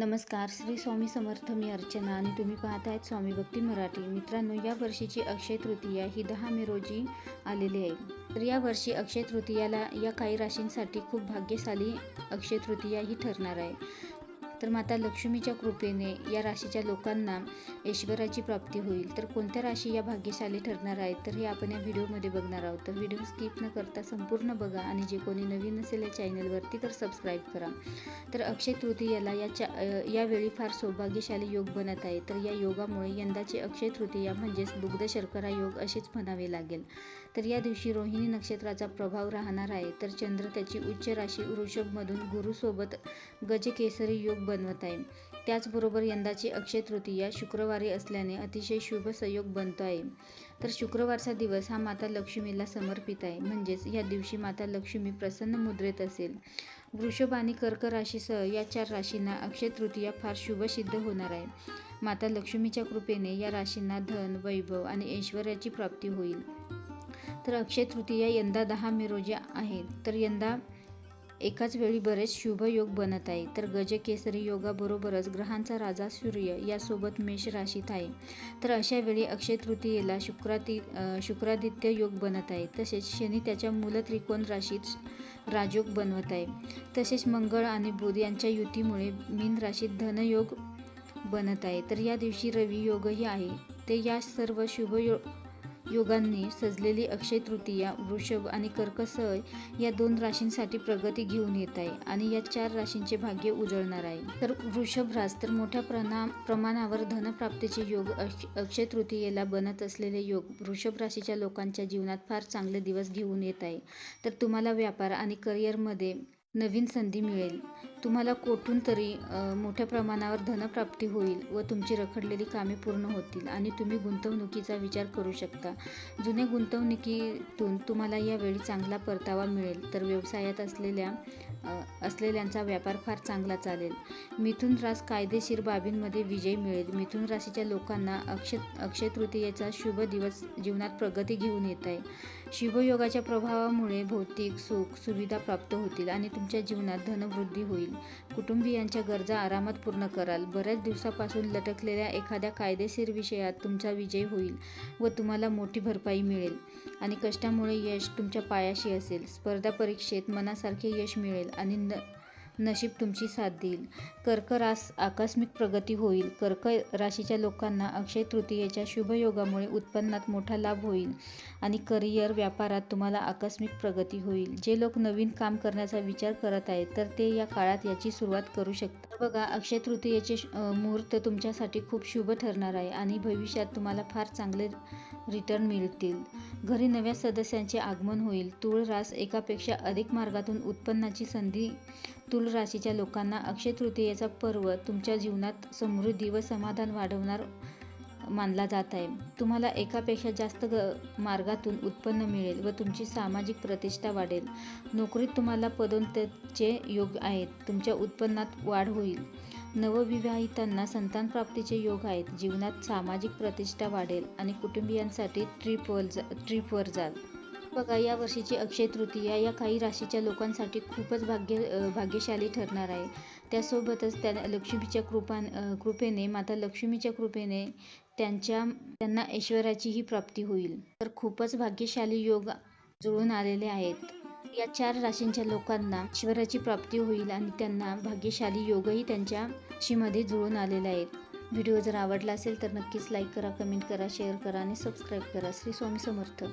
नमस्कार श्री स्वामी समर्थ मी अर्चना आणि तुम्ही पाहत आहेत स्वामी भक्ती मराठी. मित्रांनो या वर्षीची अक्षय तृतीया ही दहा मे रोजी आलेली आहे. तर या वर्षी अक्षय तृतीयाला या काही राशींसाठी खूप भाग्यशाली अक्षय तृतीया ही ठरणार आहे. तर माता लक्ष्मीच्या कृपेने या राशीच्या लोकांना ऐश्वराची प्राप्ती होईल. तर कोणत्या राशी या भाग्यशाली ठरणार आहेत? तर हे आपण या व्हिडिओमध्ये बघणार आहोत. तर व्हिडिओ स्किप न करता संपूर्ण बघा आणि जे कोणी नवीन असेल या चॅनलवरती तर सबस्क्राईब करा. तर अक्षय तृतीयेला याच्या यावेळी फार सौभाग्यशाली योग बनत आहे. तर या योगामुळे यंदाची अक्षय तृतीया म्हणजेच दुग्ध शर्करा योग असेच म्हणावे लागेल. तर या दिवशी रोहिणी नक्षत्राचा प्रभाव राहणार आहे. तर चंद्र त्याची उच्च राशी वृषभमधून गुरुसोबत गजकेसरी योग बनवत आहे. त्याचबरोबर यंदाची अक्षय तृतीया शुक्रवारी असल्याने अतिशय शुभ संयोग बनतो आहे. तर शुक्रवारचा दिवस हा माता लक्ष्मीला समर्पित आहे. म्हणजेच या दिवशी माता लक्ष्मी प्रसन्न मुद्रेत असेल. वृषभ आणि कर्क राशीसह या चार राशींना अक्षय तृतीया फार शुभ सिद्ध होणार आहे. माता लक्ष्मीच्या कृपेने या राशींना धन वैभव आणि ऐश्वर्याची प्राप्ती होईल. तर अक्षय तृतीया यंदा दहा मे रोजी आहे. तर यंदा एकाच वेळी बरेच शुभ योग बनत आहे. तर गजकेसरी योगाबरोबरच ग्रहांचा राजा सूर्य यासोबत मेष राशीत आहे. तर अशा वेळी अक्षय तृतीयेला शुक्राती शुक्रादित्य योग बनत आहे. तसेच शनी त्याच्या मूल त्रिकोण राशीत राजयोग बनवत आहे. तसेच मंगळ आणि बुध यांच्या युतीमुळे मीन राशीत धनयोग बनत आहे. तर या दिवशी रवी योगही आहे. ते या सर्व शुभ यो योगांनी सजलेली अक्षय तृतीया वृषभ आणि कर्कसह या दोन राशींसाठी प्रगती घेऊन येत आहे आणि या चार राशींचे भाग्य उजळणार आहे. तर वृषभ रास तर मोठ्या प्रणाम प्रमाणावर धनप्राप्तीचे योग अक्षय तृतीयेला बनत असलेले योग वृषभ राशीच्या लोकांच्या जीवनात फार चांगले दिवस घेऊन येत आहे. तर तुम्हाला व्यापार आणि करिअरमध्ये नवीन संधी मिळेल. तुम्हाला कोठून तरी मोठ्या प्रमाणावर धनप्राप्ती होईल व तुमची रखडलेली कामे पूर्ण होतील आणि तुम्ही गुंतवणुकीचा विचार करू शकता. जुन्या गुंतवणुकीतून तुम्हाला यावेळी चांगला परतावा मिळेल तर व्यवसायात असलेल्या असलेल्यांचा व्यापार फार चांगला चालेल. मिथुन रास कायदेशीर बाबींमध्ये विजय मिळेल. मिथुन राशीच्या लोकांना अक्षय अक्षय तृतीयेचा शुभ दिवस जीवनात प्रगती घेऊन येत आहे. शुभयोगाच्या प्रभावामुळे भौतिक सुख सुविधा प्राप्त होतील आणि तुमच्या जीवनात धनवृद्धी होईल. कुटुंबियांच्या गरजा आरामात पूर्ण कराल. बऱ्याच दिवसापासून लटकलेल्या एखाद्या कायदेशीर विषयात तुमचा विजय होईल व तुम्हाला मोठी भरपाई मिळेल आणि कष्टामुळे यश तुमच्या पायाशी असेल. स्पर्धा परीक्षेत मनासारखे यश मिळेल आणि न नशीब तुमची साथ देईल. कर्क रास आकस्मिक प्रगती होईल. कर्क राशीच्या लोकांना अक्षय तृतीयेच्या शुभयोगामुळे उत्पन्नात मोठा लाभ होईल आणि करिअर व्यापारात तुम्हाला आकस्मिक प्रगती होईल. जे लोक नवीन काम करण्याचा विचार करत आहेत तर ते या काळात याची सुरुवात करू शकतात. बघा अक्षय तृतीयेचे मुहूर्त तुमच्यासाठी खूप शुभ ठरणार आहे आणि भविष्यात तुम्हाला फार चांगले रिटर्न मिळतील. घरी नव्या सदस्यांचे आगमन होईल. तूळ रास एकापेक्षा अधिक मार्गातून उत्पन्नाची संधी तुल राशीच्या लोकांना अक्षय तृतीयेचा पर्व तुमच्या जीवनात समृद्धी व समाधान वाढवणार मानला जात आहे. तुम्हाला एकापेक्षा जास्त ग मार्गातून उत्पन्न मिळेल व तुमची सामाजिक प्रतिष्ठा वाढेल. नोकरीत तुम्हाला पदोन्नतीचे योग आहेत. तुमच्या उत्पन्नात वाढ होईल. नवविवाहितांना संतान प्राप्तीचे योग आहेत. जीवनात सामाजिक प्रतिष्ठा वाढेल आणि कुटुंबियांसाठी ट्रिपवर जा ट्रिपवर जाल. बघा या वर्षीची अक्षय तृतीया या काही राशीच्या लोकांसाठी खूपच भाग्य भाग्यशाली ठरणार आहे. त्यासोबतच त्या लक्ष्मीच्या कृपा कृपेने माता लक्ष्मीच्या कृपेने त्यांच्या त्यांना ऐश्वराचीही प्राप्ती होईल. तर खूपच भाग्यशाली योग जुळून आलेले आहेत. या चार राशींच्या लोकांना ईश्वराची प्राप्ती होईल आणि त्यांना भाग्यशाली योगही त्यांच्या शीमध्ये जुळून आलेले आहेत. व्हिडिओ जर आवडला असेल तर नक्कीच लाईक करा कमेंट करा शेअर करा आणि सबस्क्राईब करा. श्री स्वामी समर्थ.